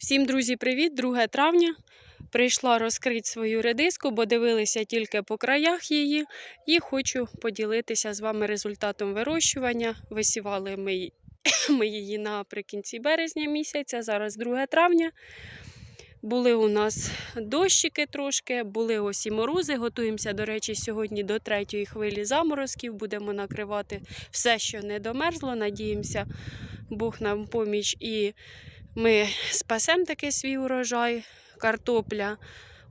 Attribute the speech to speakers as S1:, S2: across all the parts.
S1: Всім, друзі, привіт! 2 травня. Прийшла розкрити свою редиску, бо дивилися тільки по краях її. І хочу поділитися з вами результатом вирощування. Висівали ми, ми її наприкінці березня місяця, зараз 2 травня. Були у нас дощики трошки, були ось і морози. Готуємося, до речі, сьогодні до третьої хвилі заморозків. Будемо накривати все, що не домерзло. Надіємося, Бог нам поміч і ми спасемо такий свій урожай. Картопля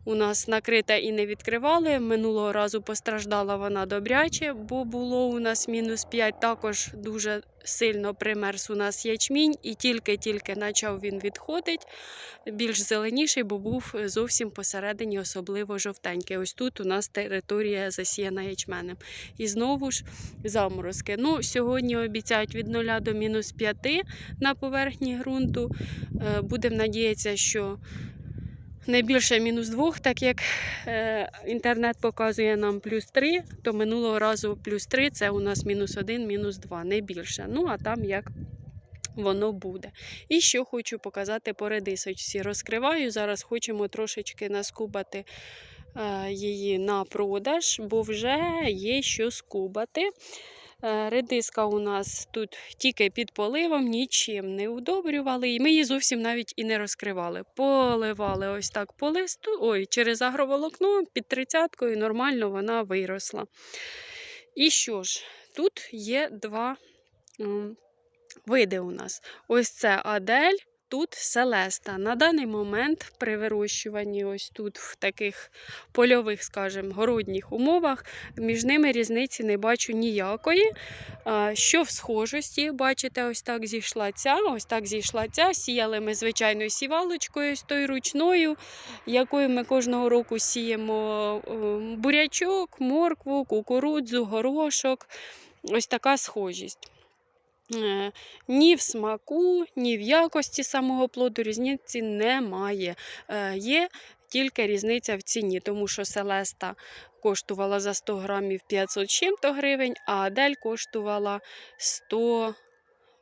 S1: у нас накрита і не відкривали. Минулого разу постраждала вона добряче, бо було у нас мінус 5. Також дуже сильно примерз у нас ячмінь, і тільки-тільки почав він відходити. Більш зеленіший, бо був зовсім посередині, особливо жовтенький. Ось тут у нас територія засіяна ячменем. І знову ж заморозки. Ну, сьогодні обіцяють від 0 до мінус 5 на поверхні ґрунту. Е, Будемо надіятися, що не більше мінус 2, так як е, інтернет показує нам плюс 3, то минулого разу плюс 3 це у нас мінус 1, мінус 2, не більше. Ну, а там як воно буде. І що хочу показати по редисочці. Розкриваю. Зараз хочемо трошечки наскубати е, її на продаж, бо вже є що скубати. Е, Редиска у нас тут тільки під поливом, нічим не удобрювали, і ми її зовсім навіть і не розкривали. Поливали ось так по листу, ой, через агроволокно під тридцяткою нормально вона виросла. І що ж, тут є два види у нас. Ось це Адель, тут Селеста. На даний момент при вирощуванні ось тут в таких польових, скажімо, городніх умовах між ними різниці не бачу ніякої. Що в схожості, бачите, ось так зійшла ця, ось так зійшла ця. Сіяли ми звичайною сівалочкою, з тою ручною, якою ми кожного року сіємо бурячок, моркву, кукурудзу, горошок. Ось така схожість. Е, Ні в смаку, ні в якості самого плоду різниці немає. Е, Є тільки різниця в ціні, тому що Селеста коштувала за 100 грамів 500 чим-то гривень, а Адель коштувала 100,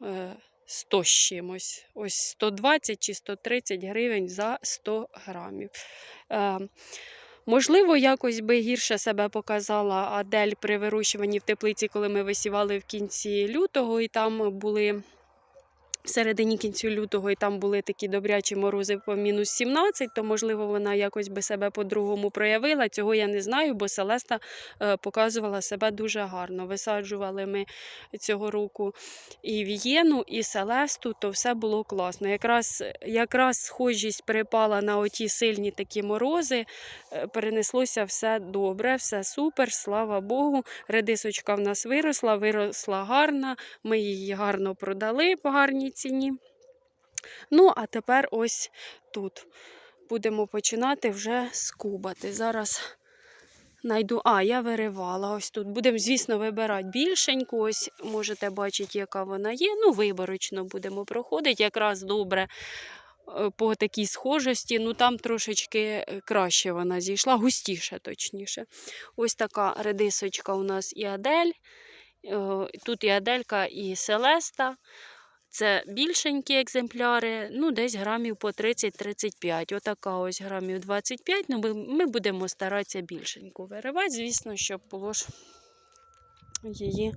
S1: е, 100 з чимось. Ось 120 чи 130 гривень за 100 грамів. Можливо, якось би гірше себе показала Адель при вирощуванні в теплиці, коли ми висівали в кінці лютого, і там були в середині кінцю лютого, і там були такі добрячі морози по мінус 17, то можливо вона якось би себе по-другому проявила. Цього я не знаю, бо Селеста е, показувала себе дуже гарно. Висаджували ми цього року і Вієну, і Селесту, то все було класно. Якраз, якраз схожість припала на оті сильні такі морози. Е, Перенеслося все добре, все супер, слава Богу. Редисочка в нас виросла, виросла гарна. Ми її гарно продали по гарній ціні. Ну, а тепер ось тут будемо починати вже скубати. Зараз найду. А, я виривала ось тут. Будемо, звісно, вибирати більшеньку. Ось можете бачити, яка вона є. Ну, виборочно будемо проходити. Якраз добре е, по такій схожості. Ну, там трошечки е, краще вона зійшла, густіше, точніше. Ось така редисочка у нас і Адель. Е, Тут і Аделька, і Селеста. Це більшенькі екземпляри, ну десь грамів по 30-35. Отака ось грамів 25. Ну, ми, будемо старатися більшеньку виривати, звісно, щоб було ж її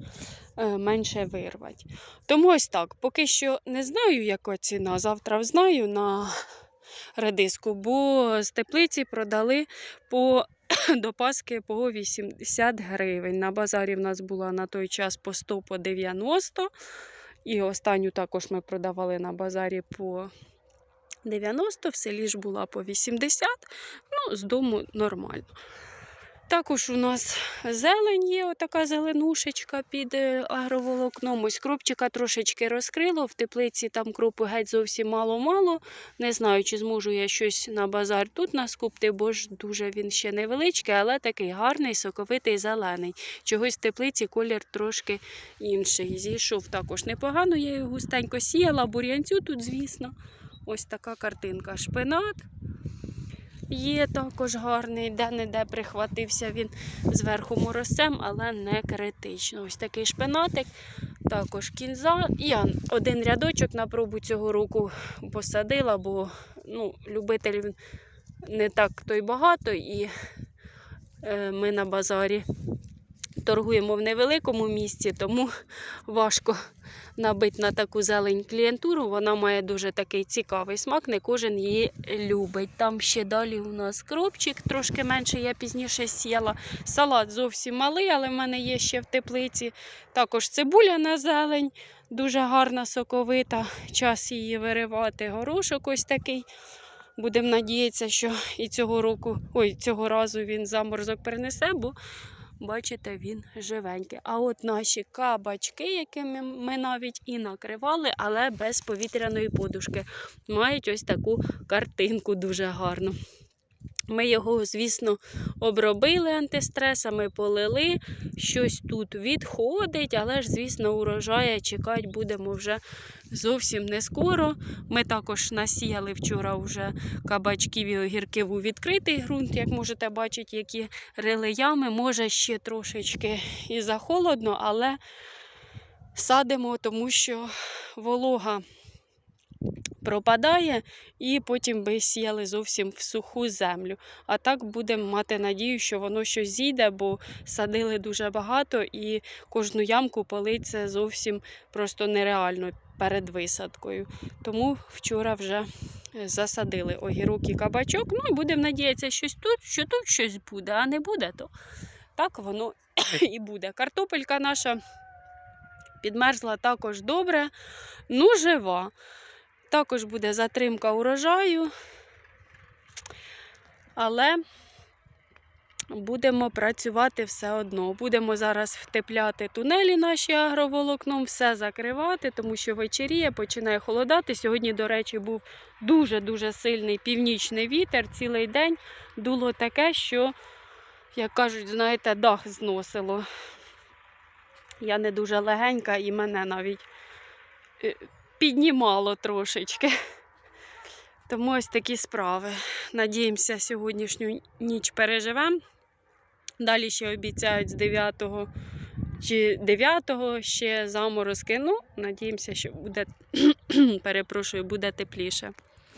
S1: е, менше вирвати. Тому ось так. Поки що не знаю, яка ціна. Завтра знаю на редиску, бо з теплиці продали по до Паски по 80 гривень. На базарі в нас була на той час по 100 по 90. І останню також ми продавали на базарі по 90, в селі ж була по 80, ну, з дому нормально. Також у нас зелень є, отака зеленушечка під е, агроволокном. Ось кропчика трошечки розкрило. В теплиці там кропу геть зовсім мало-мало. Не знаю, чи зможу я щось на базар тут наскупти, бо ж дуже він ще невеличкий, але такий гарний, соковитий, зелений. Чогось в теплиці колір трошки інший. Зійшов також непогано, я його густенько сіяла, бур'янцю тут, звісно. Ось така картинка. Шпинат. Є також гарний, де-не-де прихватився він зверху моросем, але не критично. Ось такий шпинатик. Також кінза. Я один рядочок на пробу цього року посадила, бо ну, любителів не так то багато, і е, ми на базарі торгуємо в невеликому місці, тому важко набити на таку зелень клієнтуру. Вона має дуже такий цікавий смак, не кожен її любить. Там ще далі у нас кропчик, трошки менше, я пізніше сіяла. Салат зовсім малий, але в мене є ще в теплиці. Також цибуля на зелень, дуже гарна, соковита. Час її виривати. Горошок ось такий. Будемо надіятися, що і цього року, ой, цього разу він заморозок перенесе, бо бачите, він живенький. А от наші кабачки, якими ми навіть і накривали, але без повітряної подушки, мають ось таку картинку дуже гарну. Ми його, звісно, обробили антистресами, полили, щось тут відходить, але ж, звісно, урожая чекати будемо вже зовсім не скоро. Ми також насіяли вчора вже кабачків і огірків у відкритий ґрунт, як можете бачити, які рили ями. Може ще трошечки і захолодно, але садимо, тому що волога пропадає, і потім би сіяли зовсім в суху землю. А так будемо мати надію, що воно щось зійде, бо садили дуже багато і кожну ямку полить це зовсім просто нереально перед висадкою. Тому вчора вже е, засадили огірок і кабачок. Ну і будемо надіятися, щось тут, що тут щось буде, а не буде, то так воно і буде. Картопелька наша підмерзла також добре, ну жива. Також буде затримка урожаю, але будемо працювати все одно. Будемо зараз втепляти тунелі наші агроволокном, все закривати, тому що вечеріє, починає холодати. Сьогодні, до речі, був дуже-дуже сильний північний вітер. Цілий день дуло таке, що, як кажуть, знаєте, дах зносило. Я не дуже легенька і мене навіть е, піднімало трошечки. Тому ось такі справи. Надіємося, сьогоднішню ніч переживемо. Далі ще обіцяють з 9 чи 9 ще заморозки. Ну, надіємося, що буде, перепрошую, буде тепліше.